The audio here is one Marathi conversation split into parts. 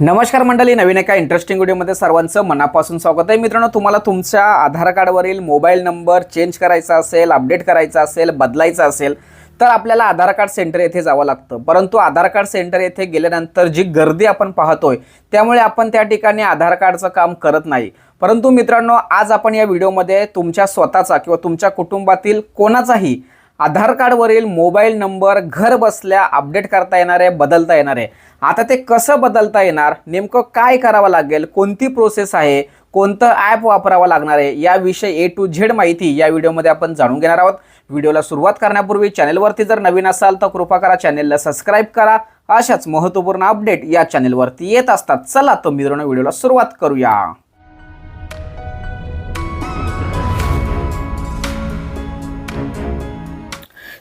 नमस्कार मंडळी नवीन एका इंटरेस्टिंग व्हिडिओमध्ये सर्वांचं मनापासून स्वागत आहे. मित्रांनो तुम्हाला तुमच्या आधार कार्डवरील मोबाईल नंबर चेंज करायचा असेल अपडेट करायचा असेल बदलायचा असेल तर आपल्याला आधार कार्ड सेंटर येथे जावं लागतं. परंतु आधार कार्ड सेंटर येथे गेल्यानंतर जी गर्दी आपण पाहतोय त्यामुळे आपण त्या ठिकाणी आधार कार्डचं काम करत नाही. परंतु मित्रांनो आज आपण या व्हिडिओमध्ये तुमच्या स्वतःचा किंवा तुमच्या कुटुंबातील कोणाचाही आधार कार्डवरील मोबाईल नंबर घर बसल्या अपडेट करता येणार आहे बदलता येणार आहे आता ते कसं बदलता येणार? नेमकं काय करावं लागेल? कोणती प्रोसेस आहे? कोणतं ॲप वापरावं लागणार आहे? याविषयी ए टू झेड माहिती या व्हिडिओमध्ये आपण जाणून घेणार आहोत. व्हिडिओला सुरुवात करण्यापूर्वी चॅनेलवरती जर नवीन असाल तर कृपा करा चॅनेलला सबस्क्राईब करा. अशाच महत्त्वपूर्ण अपडेट या चॅनेलवरती येत असतात. चला तर मित्रांनो व्हिडिओला सुरुवात करूया.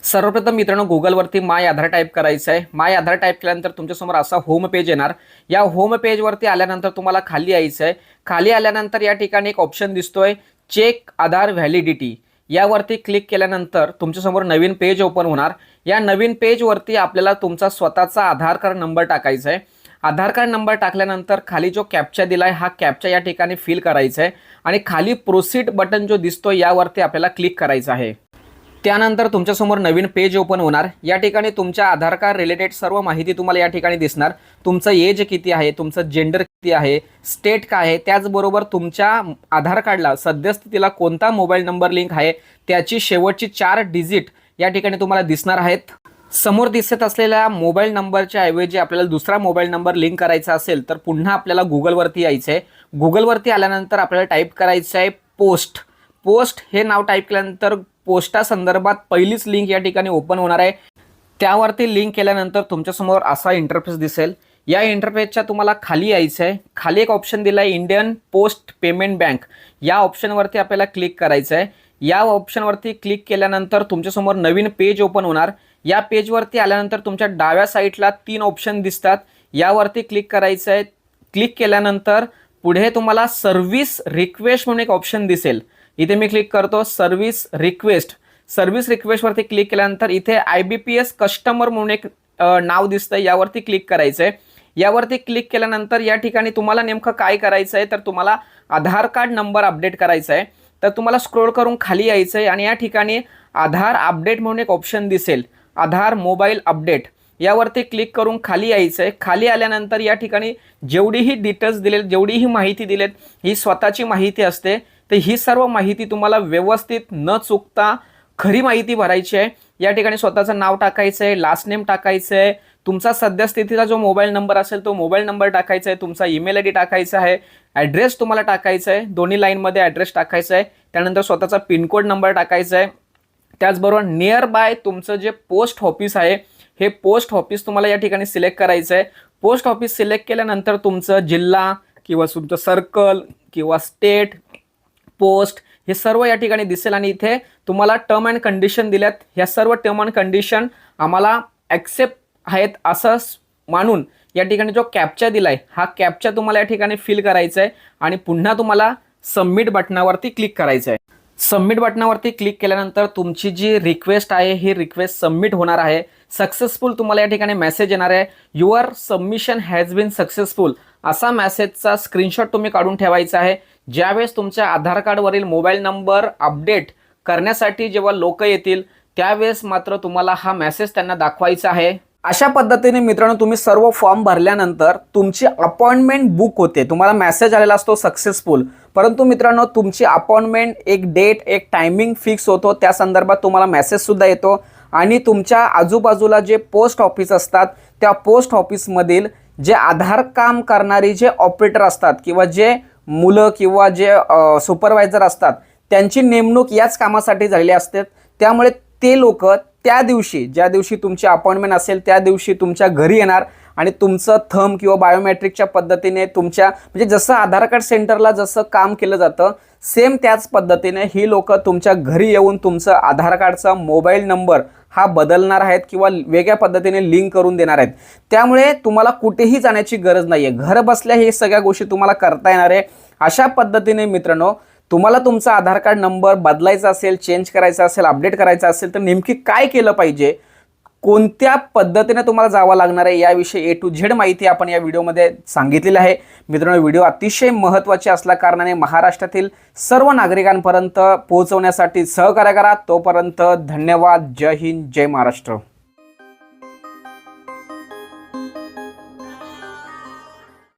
सर्वप्रथम मित्रांनो गुगलवरती माय आधार टाईप करायचं आहे माय आधार टाईप केल्यानंतर तुमच्यासमोर असा होम पेज येणार. या होम पेजवरती आल्यानंतर तुम्हाला खाली यायचं आहे खाली आल्यानंतर या ठिकाणी एक ऑप्शन दिसतोय चेक आधार व्हॅलिडिटी यावरती क्लिक केल्यानंतर तुमच्यासमोर नवीन पेज ओपन होणार. या नवीन पेजवरती आपल्याला तुमचा स्वतःचा आधार कार्ड नंबर टाकायचा आहे आधार कार्ड नंबर टाकल्यानंतर खाली जो कॅप्चा दिलाय हा कॅप्चा या ठिकाणी फिल करायचा आहे आणि खाली प्रोसीड बटन जो दिसतो यावरती आपल्याला क्लिक करायचं आहे. त्यानंतर तुमच्यासमोर नवीन पेज ओपन होणार. या ठिकाणी तुमच्या आधार कार्ड रिलेटेड सर्व माहिती तुम्हाला या ठिकाणी दिसणार. तुमचं एज किती आहे तुमचं जेंडर किती आहे स्टेट काय आहे त्याचबरोबर तुमच्या आधार कार्डला सद्यस्थितीला कोणता मोबाईल नंबर लिंक आहे त्याची शेवटची चार डिजिट या ठिकाणी तुम्हाला दिसणार आहेत. समोर दिसत असलेल्या मोबाईल नंबरच्या ऐवजी आपल्याला दुसरा मोबाईल नंबर लिंक करायचा असेल तर पुन्हा आपल्याला गुगलवरती यायचं आहे गुगलवरती आल्यानंतर आपल्याला टाईप करायचं आहे पोस्ट पोस्ट हे नाव टाईप केल्यानंतर पोस्टासंदर्भात पहिलीच लिंक या ठिकाणी ओपन होणार आहे. त्यावरती लिंक केल्यानंतर तुमच्यासमोर असा इंटरफेस दिसेल. या इंटरफेसच्या तुम्हाला खाली यायचं आहे. खाली एक ऑप्शन दिला आहे इंडियन पोस्ट पेमेंट बँक या ऑप्शनवरती आपल्याला क्लिक करायचं आहे. या ऑप्शनवरती क्लिक केल्यानंतर तुमच्यासमोर नवीन पेज ओपन होणार. या पेजवरती आल्यानंतर तुमच्या डाव्या साईडला तीन ऑप्शन दिसतात. यावरती क्लिक करायचं आहे. क्लिक केल्यानंतर पुढे तुम्हाला सर्व्हिस रिक्वेस्ट म्हणून एक ऑप्शन दिसेल. इथे मी क्लिक करतो सर्व्हिस रिक्वेस्ट सर्व्हिस रिक्वेस्टवरती क्लिक केल्यानंतर इथे I B P S customer म्हणून एक नाव दिसतं यावरती क्लिक करायचं आहे यावरती क्लिक केल्यानंतर या ठिकाणी तुम्हाला नेमकं काय करायचं आहे तर तुम्हाला आधार कार्ड नंबर अपडेट करायचा आहे तर तुम्हाला स्क्रोल करून खाली यायचं आहे आणि या ठिकाणी आधार अपडेट म्हणून एक ऑप्शन दिसेल. आधार मोबाईल अपडेट यावरती क्लिक करून खाली यायचं आहे खाली आल्यानंतर या ठिकाणी जेवढीही डिटेल्स दिलेत जेवढीही माहिती दिलेत ही स्वतःची माहिती असते. तर ही सर्व माहिती तुम्हाला व्यवस्थित न चुकता खरी माहिती भरायची आहे. या ठिकाणी स्वतःचं नाव टाकायचं आहे लास्ट नेम टाकायचं आहे तुमचा सद्यस्थितीचा जो मोबाईल नंबर असेल तो मोबाईल नंबर टाकायचा आहे तुमचा ईमेल आय डी टाकायचा आहे. ॲड्रेस तुम्हाला टाकायचा आहे दोन्ही लाईनमध्ये ॲड्रेस टाकायचा आहे त्यानंतर स्वतःचा पिनकोड नंबर टाकायचा आहे त्याचबरोबर नियर बाय तुमचं जे पोस्ट ऑफिस आहे हे पोस्ट ऑफिस तुम्हाला या ठिकाणी सिलेक्ट करायचं आहे पोस्ट ऑफिस सिलेक्ट केल्यानंतर तुमचं जिल्हा किंवा तुमचं सर्कल किंवा स्टेट पोस्ट हे सर्व या ठिकाणी दिसेल आणि इथे तुम्हाला टर्म अँड कंडिशन दिल्यात. ह्या सर्व टर्म अँड कंडिशन आम्हाला ॲक्सेप्ट आहेत असं मानून या ठिकाणी जो कॅप्चा आहे हा कॅप्चा तुम्हाला या ठिकाणी फिल करायचा आहे आणि पुन्हा तुम्हाला सबमिट बटनावरती क्लिक करायचं आहे सबमिट बटनावरती क्लिक केल्यानंतर तुमची जी रिक्वेस्ट आहे ही रिक्वेस्ट सबमिट होणार आहे. सक्सेसफुल तुम्हाला या ठिकाणी मेसेज येणार आहे. Your submission has been successful असा मेसेजचा स्क्रीनशॉट तुम्ही काढून ठेवायचा आहे. ज्यावेळेस तुमच्या आधार कार्डवरील मोबाईल नंबर अपडेट करण्यासाठी जेव्हा लोक येतील त्यावेळेस मात्र तुम्हाला हा मेसेज त्यांना दाखवायचा आहे. अशा पद्धतीने मित्रांनो तुम्ही सर्व फॉर्म भरल्यानंतर तुमची अपॉइंटमेंट बुक होते. तुम्हाला मेसेज आलेला असतो सक्सेसफुल परंतु मित्रांनो तुमची अपॉइंटमेंट एक डेट एक टायमिंग फिक्स होतो. त्या संदर्भात तुम्हाला मेसेजसुद्धा येतो. आणि तुमच्या आजूबाजूला जे पोस्ट ऑफिस असतात त्या पोस्ट ऑफिसमधील जे आधार काम करणारी जे ऑपरेटर असतात किंवा जे मुलं किंवा जे सुपरवायझर असतात त्यांची नेमणूक याच कामासाठी झालेली असते. त्यामुळे ते लोक त्या दिवशी ज्या दिवशी तुमची अपॉइंटमेंट असेल त्या दिवशी तुमच्या घरी येणार आणि तुमचं थम किंवा बायोमॅट्रिकच्या पद्धतीने तुमच्या म्हणजे जसं आधार कार्ड सेंटरला जसं काम केलं जातं सेम त्याच पद्धतीने ही लोक तुमच्या घरी येऊन तुमचं आधार कार्डचा मोबाईल नंबर हा बदलणार आहेत किंवा वेगळ्या पद्धतीने लिंक करून देणार आहेत. त्यामुळे तुम्हाला कुठेही जाण्याची गरज नाही आहे घर बसल्या हे सगळ्या गोष्टी तुम्हाला करता येणार आहे. अशा पद्धतीने मित्रांनो तुम्हाला तुमचा आधार कार्ड नंबर बदलायचा असेल चेंज करायचा असेल अपडेट करायचा असेल तर नेमकी काय केलं पाहिजे? कोणत्या पद्धतीने तुम्हाला जावं लागणार आहे याविषयी ए टू झेड माहिती आपण या व्हिडिओमध्ये सांगितलेली आहे. मित्रांनो व्हिडिओ अतिशय महत्त्वाचे असल्या कारणाने महाराष्ट्रातील सर्व नागरिकांपर्यंत पोहोचवण्यासाठी सहकार्य करा. तोपर्यंत धन्यवाद. जय हिंद जय महाराष्ट्र.